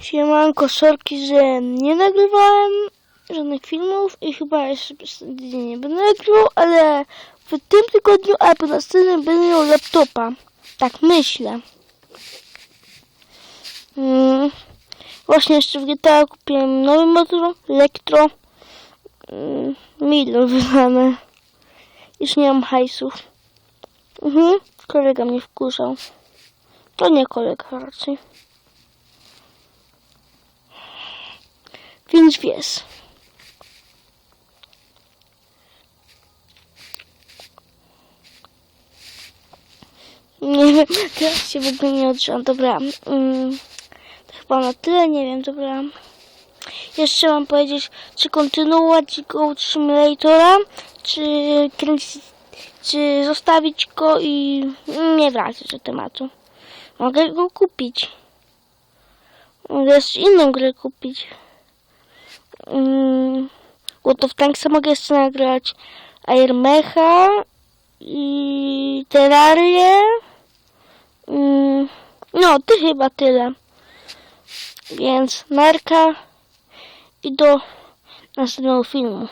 Siemanko, sorki, że nie nagrywałem żadnych filmów i chyba jeszcze nie będę nagrywał, ale w tym tygodniu albo następnym będę miał laptopa. Tak myślę. Mm. Właśnie jeszcze w GTA kupiłem nowy motor, elektro. Mm. Milion wydane. Już nie mam hajsów. Mhm. Kolega mnie wkurzał. To nie kolega raczej. Więc wiesz. Nie wiem, teraz się w ogóle nie odżyłam. Dobra. Mm, to chyba na tyle, nie wiem, dobra. Jeszcze mam powiedzieć, czy kontynuować Goat Simulatora, czy kręcić, czy zostawić go i nie wracać do tematu. Mogę go kupić. Mogę jeszcze inną grę kupić. Mm, World of Tanksa mogę jeszcze nagrać Air Mecha i Terrarię. Mm, no, ty chyba tyle. Więc narka i do następnego filmu.